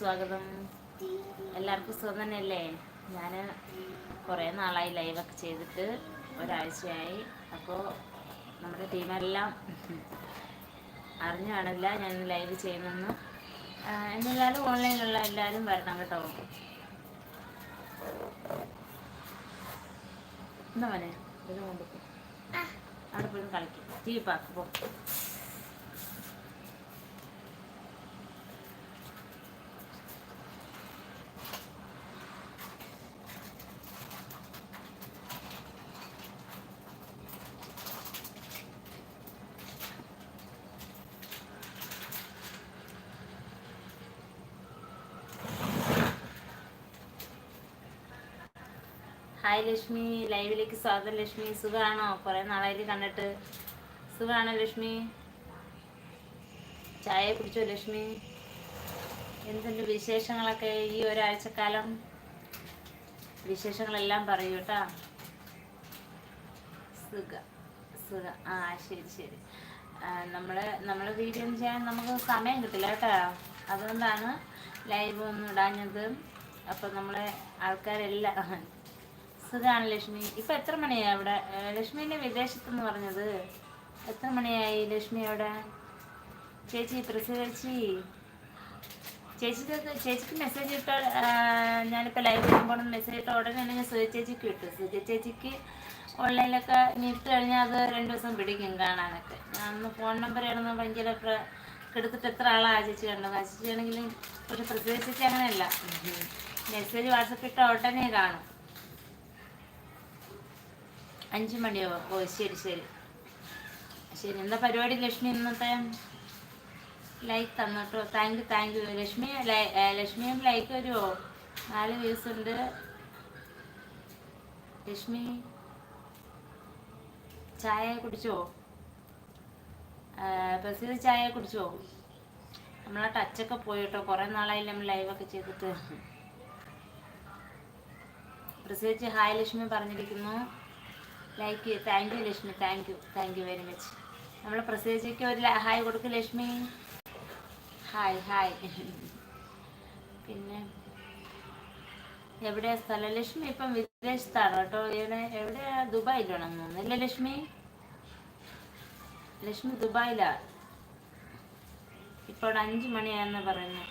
സ്വാഗതം. എല്ലാവർക്കും സുഖം തന്നെയല്ലേ? ഞാൻ കുറേ നാളായി ലൈവൊക്കെ ചെയ്തിട്ട് ഒരാഴ്ചയായി. അപ്പോൾ നമ്മുടെ ടീമെല്ലാം അറിഞ്ഞു കാണില്ല ഞാൻ ലൈവ് ചെയ്യുന്നെന്ന്. എന്നെല്ലാവരും എന്നിരുന്നാലും ഓൺലൈനിലുള്ള എല്ലാവരും വരണം കേട്ടോ. എന്താ മോനെ? അവിടെ പോയി കളിക്കും. ടി വി പാക്ക് പോ. ഹായ് ലക്ഷ്മി ലൈവിലേക്ക് സ്വാഗതം ലക്ഷ്മി. സുഖമാണോ കുറേ നാളായിട്ട് കണ്ടിട്ട്. സുഖമാണോ ലക്ഷ്മി? ചായ കുടിച്ചോ ലക്ഷ്മി? എന്തുണ്ട് വിശേഷങ്ങളൊക്കെ ഈ ഒരാഴ്ചക്കാലം? വിശേഷങ്ങളെല്ലാം പറയൂ കേട്ടാ. സുഖ സുഖ. ആ ശരി ശരി. നമ്മൾ നമ്മൾ വീഡിയോ ചെയ്യാൻ നമുക്ക് സമയം കിട്ടില്ല കേട്ടോ. അതുകൊണ്ടാണ് ലൈവ് ഒന്നും ഇടാഞ്ഞത്. അപ്പം നമ്മളെ ആൾക്കാരെല്ലാം സുഖമാണ് ലക്ഷ്മി. ഇപ്പം എത്ര മണിയായി അവിടെ? ലക്ഷ്മിന്റെ ലക്ഷ്മിന്റെ വിദേശത്തെന്ന് പറഞ്ഞത്. എത്ര മണിയായി ലക്ഷ്മി അവിടെ? ചേച്ചി പ്രസിദ്ധി ചേച്ചി. ചേച്ചിക്ക് ചേച്ചിക്ക് മെസ്സേജ് ഇട്ട ഞാനിപ്പോൾ ലൈവ് ചെയ്യുമ്പോൾ മെസ്സേജ് ഇട്ട ഉടനെ തന്നെ ഞാൻ സുജ ചേച്ചിക്ക് ഇട്ടു സുജ ചേച്ചിക്ക് ഓൺലൈനിലൊക്കെ ഇട്ട് കഴിഞ്ഞാൽ അത് രണ്ട് ദിവസം പിടിക്കും കാണാനൊക്കെ. ഞാൻ ഒന്ന് ഫോൺ നമ്പർ ഇടുന്ന ഭയങ്കര കെടുത്തിട്ട് എടുത്തിട്ട് എത്ര ആളാണ് ചേച്ചി കണ്ടത്. ആ ചേച്ചി ആണെങ്കിൽ ഒരു പ്രത്യേക ചേച്ചി അങ്ങനെയല്ല. മെസ്സേജ് വാട്സപ്പ് ഇട്ട ഉടനെ കാണും. അഞ്ച് മണിയോ ഓ ശരി ശരി. ശരി എന്താ പരിപാടി ലക്ഷ്മി ഇന്നത്തെ? Like തന്നിട്ടോ. Thank you thank you Lakshmi ലക്ഷ്മിയും ലൈക്ക് വരുമോ നാല് വ്യൂസ് ഉണ്ട് ലക്ഷ്മി ചായ കുടിച്ചോ? പ്രസിദ്ധ ചായ കുടിച്ചോ? നമ്മളെ ടച്ചൊക്കെ പോയി കേട്ടോ കുറേ നാളായി നമ്മൾ ലൈവൊക്കെ ചെയ്തിട്ട്. പ്രസിദ്ധിച്ച് ഹായ് ലക്ഷ്മി പറഞ്ഞിരിക്കുന്നു. Like thank you Lakshmi thank you thank you very much നമ്മൾ പ്രസേജിക്ക് ഒരു ഹായ് കൊടുക്കും ലക്ഷ്മി. Hi hi. പിന്നെ എവിടെയാ സ്ഥലം? ലക്ഷ്മി ഇപ്പം വിദേശത്താണ് കേട്ടോ. ഇവിടെ എവിടെയാ? ദുബായിലാണെന്ന് തോന്നുന്നില്ല ലക്ഷ്മി? ലക്ഷ്മി ദുബായിലാ. ഇപ്പോൾ അഞ്ച് മണിയാണെന്ന് പറയുന്നു.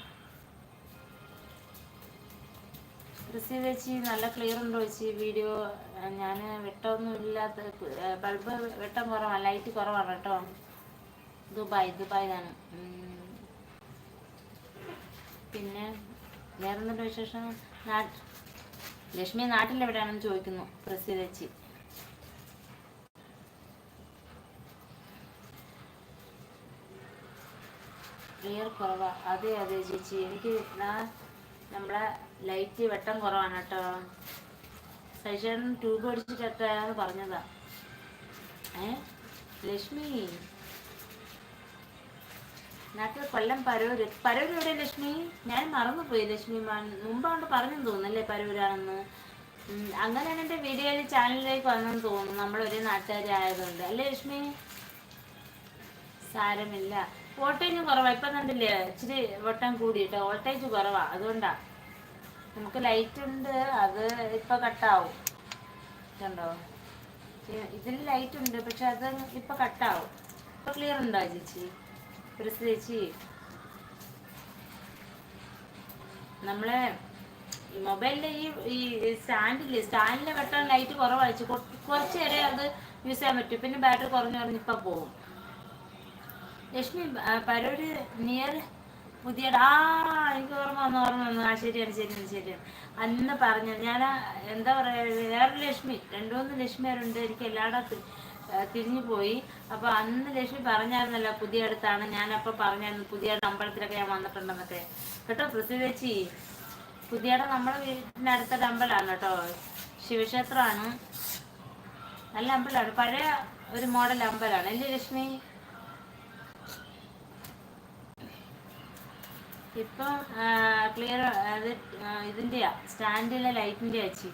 റിസീവ് ചേച്ചി നല്ല ക്ലിയർ ഉണ്ടോ ചേച്ചി? വീഡിയോ ഞാൻ വെട്ടമൊന്നും ഇല്ലാത്ത ബൾബ് വെട്ടം കുറവാണ് ലൈറ്റ് കുറവാണ് കേട്ടോ. ദുബായ് ദുബായിലാണ്. പിന്നെ വേറെന്തുണ്ട് വിശേഷം? നാട്ട് ലക്ഷ്മി നാട്ടിൽ എവിടെയാണെന്ന് ചോദിക്കുന്നു പ്രസീത ചേച്ചി. ക്ലിയർ കുറവാ. അതെ അതെ ചേച്ചി. എനിക്ക് ഞാൻ നമ്മളെ ലൈറ്റ് വെട്ടം കുറവാണ് കേട്ടോ. സജൻ ട്യൂബ് അടിച്ചിട്ട് എത്രയാന്ന് പറഞ്ഞതാ. ഏ? ലക്ഷ്മി. നാട്ടിൽ കൊല്ലം പരൂര്. പരൂര് എവിടെ ലക്ഷ്മി? ഞാൻ മറന്നുപോയി ലക്ഷ്മി മുമ്പാണ്ട് പറഞ്ഞെന്ന് തോന്നുന്നല്ലേ പരൂരാണെന്ന്? അങ്ങനെയാണ് എന്റെ വീഡിയോയിൽ ചാനലിലേക്ക് വന്നെന്ന് തോന്നുന്നു. നാട്ടുകാരി നാട്ടുകാരായതുകൊണ്ട് അല്ലേ ലക്ഷ്മി? സാരമില്ല. വോൾട്ടേജും കുറവാ. ഇപ്പം കണ്ടില്ലേ ഇച്ചിരി വട്ടം കൂടിയിട്ട് വോൾട്ടേജ് കുറവാ. അതുകൊണ്ടാ. നമുക്ക് ലൈറ്റ് ഉണ്ട് അത് ഇപ്പൊ കട്ടാവും കണ്ടോ? ഇതിൽ ലൈറ്റ് ഉണ്ട് പക്ഷെ അത് ഇപ്പൊ കട്ടാവും ഇപ്പൊ ക്ലിയർ ഉണ്ടോ ചേച്ചി? ഒരു ചേച്ചി. നമ്മളെ ഈ മൊബൈലിന്റെ ഈ ഈ സ്റ്റാൻഡില്ലേ സ്റ്റാൻഡിലെ വെട്ടാൻ ലൈറ്റ് കുറവായിച്ചു കുറച്ച് നേരം അത് യൂസ് ചെയ്യാൻ പറ്റും. പിന്നെ ബാറ്ററി കുറഞ്ഞു കുറഞ്ഞ് ഇപ്പം പോകും ലക്ഷ്മി പരൂര് നിയർ പുതിയ ആ എനിക്ക് ഓർമ്മ വന്ന ഓർമ്മ വന്നു. ആ ശരിയാണ് ശരിയാണ് ശരിയാണ്. അന്ന് പറഞ്ഞത് ഞാൻ എന്താ പറയുക വേറെ ലക്ഷ്മി രണ്ടു മൂന്ന് ലക്ഷ്മിമാരുണ്ട് എനിക്ക് എല്ലായിടത്തും തിരിഞ്ഞു പോയി. അപ്പൊ അന്ന് ലക്ഷ്മി പറഞ്ഞായിരുന്നല്ലോ പുതിയ അടുത്താണ് ഞാനപ്പോ പറഞ്ഞായിരുന്നു പുതിയ അമ്പലത്തിലൊക്കെ ഞാൻ വന്നിട്ടുണ്ടെന്നൊക്കെ. കേട്ടോ പ്രസിദ്ധേച്ചി? പുതിയട നമ്മുടെ വീടിന്റെ അടുത്തൊരു അമ്പലമാണ് കേട്ടോ. ശിവക്ഷേത്രമാണ്. നല്ല അമ്പലമാണ്. പഴയ ഒരു മോഡൽ അമ്പലമാണ്. അല്ലേ ലക്ഷ്മി? ഇപ്പം ക്ലിയർ അത് ഇതിന്റെയാ സ്റ്റാൻഡിലെ ലൈറ്റിന്റെ അച്ചി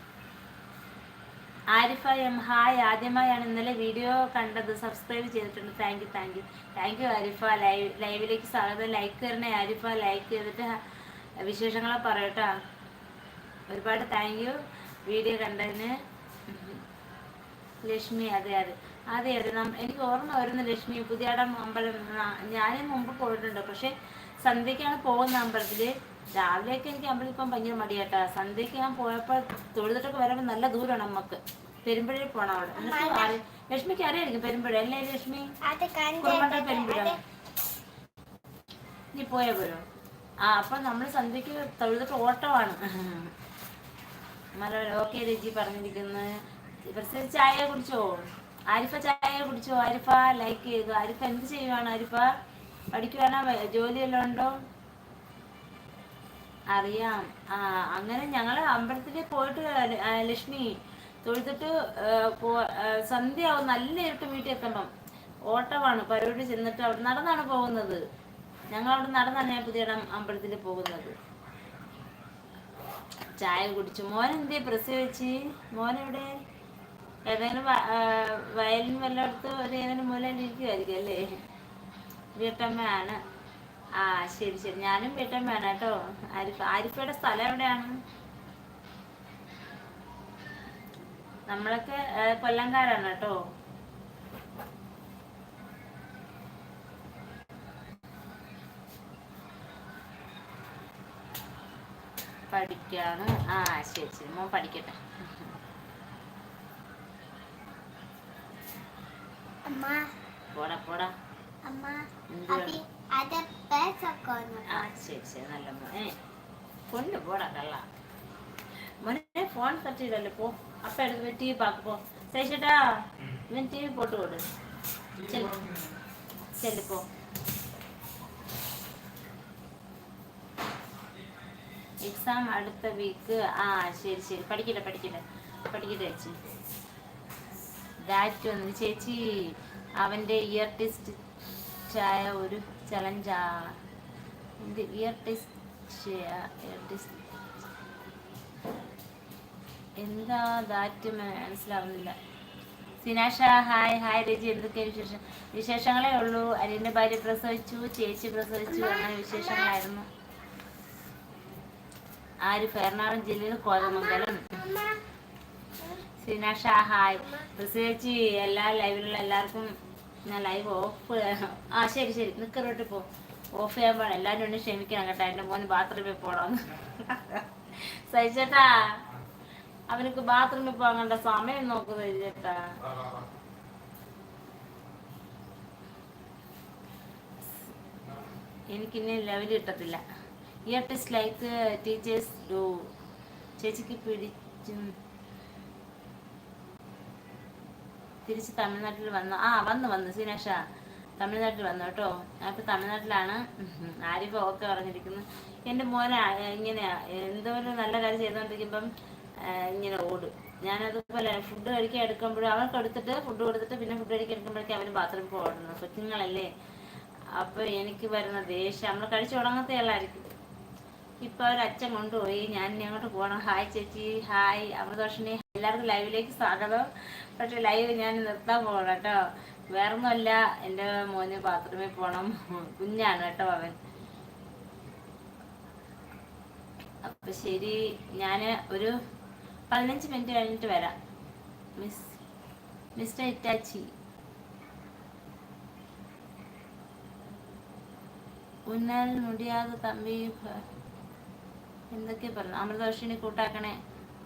ആരിഫ എം ഹായ് ആദ്യമായാണ് ഇന്നലെ വീഡിയോ കണ്ടത് സബ്സ്ക്രൈബ് ചെയ്തിട്ടുണ്ട്. Thank you thank you. Thank you Arifa live ലൈവിലേക്ക് സ്വാഗതം. ലൈക്ക് തരണേ ആരിഫ ലൈക്ക് ചെയ്തിട്ട് വിശേഷങ്ങളെ പറയട്ടോ. ഒരുപാട് താങ്ക് യു വീഡിയോ കണ്ടതിന്. ലക്ഷ്മി അതെ അതെ. അതെ അതെ എനിക്ക് ഓർമ്മ വരുന്നു ലക്ഷ്മി പുതിയാടം അമ്പലം ഞാനും മുമ്പ് പോയിട്ടുണ്ട്? പക്ഷെ സന്ധ്യക്കാണ് പോകുന്ന അമ്പലത്തിൽ. രാവിലെയൊക്കെ എനിക്ക് അമ്പലത്തിൽ പോകാൻ ഭയങ്കര മടിയാട്ടാ. സന്ധ്യക്ക് ഞാൻ പോയപ്പോൾ തൊഴുതിട്ടൊക്കെ വരുമ്പോൾ നല്ല ദൂരമാണ് നമുക്ക് പെരുമ്പഴയിൽ പോണം അവിടെ. ലക്ഷ്മിക്ക് അറിയായിരിക്കും പെരുമ്പഴ. അല്ലേ ലക്ഷ്മി? പെരുമ്പഴ. നീ പോയാ പോരോ? ആ അപ്പൊ നമ്മൾ സന്ധ്യക്ക് തൊഴുതിട്ട് ഓട്ടമാണ്. മല ഓക്കെ രജി പറഞ്ഞിരിക്കുന്നു. ഇവർക്ക് ചായ കുടിച്ചോ? ആരിഫ ചായ കുടിച്ചോ? ആരിഫ ലൈക്ക് ചെയ്തു? ആരിഫ എന്ത് ചെയ്യുവാണ് ആരിഫ? പഠിക്കുവാണോ ജോലിയെല്ലാം ഉണ്ടോ? അറിയാം. ആ അങ്ങനെ ഞങ്ങൾ അമ്പലത്തിൽ പോയിട്ട് ലക്ഷ്മി തൊഴുതിട്ട് ആ, പോ- സന്ധ്യയാവും. നല്ല ഇരുട്ട് വീട്ടിൽ എത്തണം. ഓട്ടമാണ്. പരോട് ചെന്നിട്ട് അവിടെ നടന്നാണ് പോകുന്നത്. ഞങ്ങൾ അവിടെ നടന്നാണ് ഞാൻ പുതിയ അമ്പലത്തിൽ പോകുന്നത്. ചായ കുടിച്ചു. മോൻ എന്തേ പ്രസവിച്ച്? മോൻ എവിടെ ഏതെങ്കിലും വയലിൻ വല്ലയിടത്ത് ഒരു ഏതെങ്കിലും മൂലയിൽ ഇരിക്കുമായിരിക്കും അല്ലേ? വീട്ടമ്മയാണ് ആ ശരി ശരി. ഞാനും വീട്ടമ്മയാണ് കേട്ടോ. ആരിഫ ആരിഫയുടെ സ്ഥലം എവിടെയാണ്? നമ്മളൊക്കെ കൊല്ലംകാരാണ് കേട്ടോ. പഠിക്കാണ്. ആ ശരി ശരി. മോൻ പഠിക്കട്ടെ. പോടാ പോടാ. ശരി ശരി. നല്ല മോനെ കൊണ്ടു പോടാ കള്ള. മോനെ ഫോൺ തട്ടിയില്ലല്ലോ പോ. അപ്പ എടുത്ത് ടി വി പാക്ക് പോ. ശേഷിട്ടാ ഇവൻ ടി വി പോട്ട് കൊടു. ചെല്ലു ചെല്ലു പോ. എക്സാം അടുത്ത വീക്ക് ആ ശരി ശരി. പഠിക്കട്ടെ പഠിക്കട്ടെ. പഠിക്കട്ടെ ചേച്ചി. ദാറ്റ് വന്നു ചേച്ചി അവന്റെ ഇയർ ടെസ്റ്റ് ആയ ഒരു ചലഞ്ചാ ഇത് ഇയർ ടെസ്റ്റ് ഇയർ എന്താ ദാറ്റ് മനസ്സിലാവുന്നില്ല. സിനാഷ ഹായ് ഹായ് രജി എന്തൊക്കെയാണ് വിശേഷം വിശേഷങ്ങളേ ഉള്ളൂ. അരിന്റെ ഭാര്യ പ്രസവിച്ചു ചേച്ചി പ്രസവിച്ചു അങ്ങനെ വിശേഷങ്ങളായിരുന്നു. ആരിഫ് എറണാകുളം ജില്ലയിൽ കോതമംഗലം. സിനാഷ ഹായ് പ്രസവിച്ച് എല്ലാ ലൈവിലുള്ള എല്ലാവർക്കും ഞാൻ ലൈവ് ഓഫ് ആ ശരി ശരി. നിക്കറോട്ട് പോ. ഓഫ് ചെയ്യാൻ പാടില്ല. എല്ലാവരും ഒന്ന് ക്ഷമിക്കണം കേട്ടോ. എന്റെ മോന് ബാത്റൂമിൽ പോണോന്ന്. സഹിച്ചേട്ടാ അവനക്ക് ബാത്റൂമിൽ പോകാൻ കണ്ട സമയം നോക്കുന്നത് ചേട്ടാ എനിക്കിനി ലെവൽ കിട്ടത്തില്ല. Ear test like teachers do ചേച്ചിക്ക് പിടിച്ചും തിരിച്ച് തമിഴ്നാട്ടിൽ വന്നു ആ വന്നു വന്നു സിനേഷ തമിഴ്നാട്ടിൽ വന്നു കേട്ടോ. ഞാനിപ്പോൾ തമിഴ്നാട്ടിലാണ്. ആരിപ്പോ ഓക്കെ പറഞ്ഞിരിക്കുന്നു. എന്റെ മോനെ ഇങ്ങനെ ഇങ്ങനെയാ. എന്തോ ഒരു നല്ല കാര്യം ചെയ്തുകൊണ്ടിരിക്കുമ്പം ആ, ഇങ്ങനെ ഓടും. ഞാനതുപോലെ ഫുഡ് കഴിക്കാൻ എടുക്കുമ്പോഴും അവർക്ക് എടുത്തിട്ട് ഫുഡ് കൊടുത്തിട്ട് പിന്നെ ഫുഡ് കഴിക്കാൻ എടുക്കുമ്പോഴേക്കും അവർ ബാത്റൂമിൽ പോകണം കുഞ്ഞുങ്ങളല്ലേ അപ്പോൾ എനിക്ക് വരുന്ന ദേഷ്യം. നമ്മൾ കഴിച്ചു തുടങ്ങത്തെ ഇപ്പൊ ഒരു അച്ഛൻ കൊണ്ടുപോയി. ഞാൻ ഇനി അങ്ങോട്ട് പോകണം ഹായ് ചേച്ചി. ഹായ് അമൃതോഷിനി. എല്ലാവർക്കും ലൈവിലേക്ക് സ്വാഗതം. പക്ഷെ ലൈവ് ഞാൻ നിർത്താൻ പോകണം കേട്ടോ. വേറൊന്നുമല്ല. എന്റെ മോന് ബാത്റൂമിൽ പോകണം കുഞ്ഞാണ് കേട്ടോ അവൻ. അപ്പൊ ശരി. ഞാൻ ഒരു പതിനഞ്ച് മിനിറ്റ് കഴിഞ്ഞിട്ട് വരാം. Miss mister Itachi. ഉന്നാൽ മുടിയാതെ തമ്പി എന്തൊക്കെ പറഞ്ഞു അമൃതവർഷിനി കൂട്ടാക്കണേ.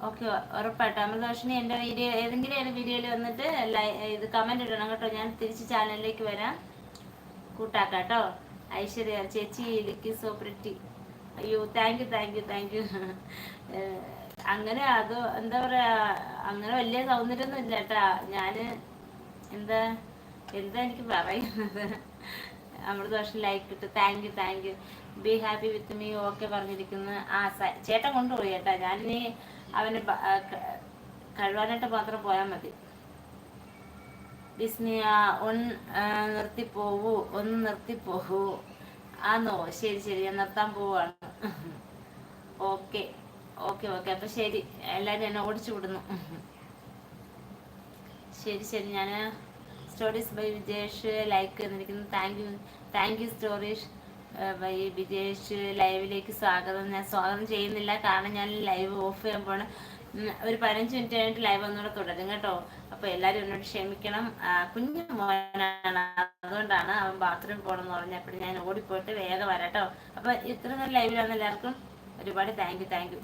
ഓക്കെ ഉറപ്പായിട്ടും. അമൃതവർഷിനി എന്റെ വീഡിയോ ഏതെങ്കിലും ഒരു വീഡിയോയിൽ വന്നിട്ട് ഇത് കമന്റ് ഇടണം കേട്ടോ. ഞാൻ തിരിച്ച് ചാനലിലേക്ക് വരാം. കൂട്ടാക്കാം കേട്ടോ. ഐശ്വര്യ ചേച്ചി ലിക്കി സോ പ്രിറ്റി അയ്യോ thank you thank you thank you അങ്ങനെ അത് എന്താ പറയാ അങ്ങനെ വലിയ സൗന്ദര്യമൊന്നും ഇല്ല കേട്ടാ. ഞാൻ എന്താ എന്താ എനിക്ക് പറയുന്നത്? അമൃതോഷം ലൈക്ക് ഇട്ട് thank you thank you be happy with me okay പറഞ്ഞിരിക്കുന്നു ആ ചേട്ടൻ കൊണ്ടുപോയി ചേട്ടാ ഞാനിനി അവന് കഴുവാനായിട്ട് മാത്രം പോയാൽ മതി. ബിസ്മിയ ഒന്ന് നിർത്തിപ്പോവൂ ഒന്ന് നിർത്തിപ്പോവൂ ആന്നോ ശരി ശരി ഞാൻ നിർത്താൻ പോവാണ്. ഓക്കെ ഓക്കെ ഓക്കെ അപ്പൊ ശരി. എല്ലാവരും എന്നെ ഓടിച്ചു വിടുന്നു. ശരി ശരി ഞാൻ സ്റ്റോറീസ് ബൈ വിജേഷ് ലൈക്ക് തന്നിരിക്കുന്നു. താങ്ക് യു താങ്ക് യു സ്റ്റോറീഷ് ഈ വിജേഷ് ലൈവിലേക്ക് സ്വാഗതം. ഞാൻ സ്വാഗതം ചെയ്യുന്നില്ല. കാരണം ഞാൻ ലൈവ് ഓഫ് ചെയ്യാൻ ചെയ്യുമ്പോൾ ഒരു പതിനഞ്ച് മിനിറ്റ് കഴിഞ്ഞിട്ട് ലൈവ് ഒന്നുകൂടെ തുടരും കേട്ടോ. അപ്പൊ എല്ലാരും എന്നോട് ക്ഷമിക്കണം. കുഞ്ഞു മോനാണ്. അതുകൊണ്ടാണ് അവൻ ബാത്റൂമിൽ പോകണമെന്ന് പറഞ്ഞപ്പോൾ ഞാൻ ഓടിപ്പോയിട്ട് വേഗം വരാട്ടോ അപ്പൊ ഇത്ര ലൈവിലാണ് എല്ലാവർക്കും ഒരുപാട് താങ്ക് യു താങ്ക് യു